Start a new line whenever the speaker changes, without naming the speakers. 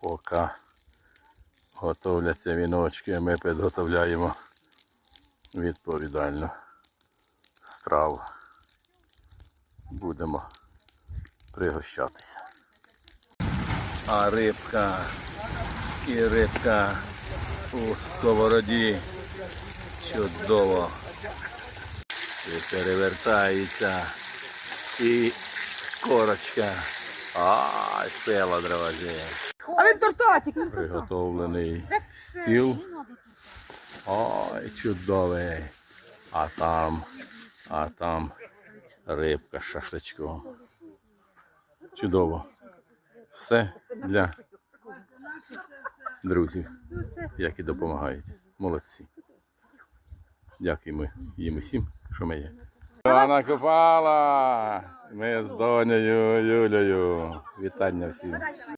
Поки готовляться віночки, ми підготовляємо відповідально страву. Будемо пригощатися. А рибка і рибка у сковороді чудово. І перевертається. І корочка. Ай, села, друзі.
А він тортатик. він тортатик.
Приготовлений стіл. Ой, чудовий. А там, а там рибка з шашличком. Чудово. Все для друзів, які допомагають. Молодці. Дякуємо їм усім, що ми є. Вона купала! Ми з донею Юлею. Вітання всім.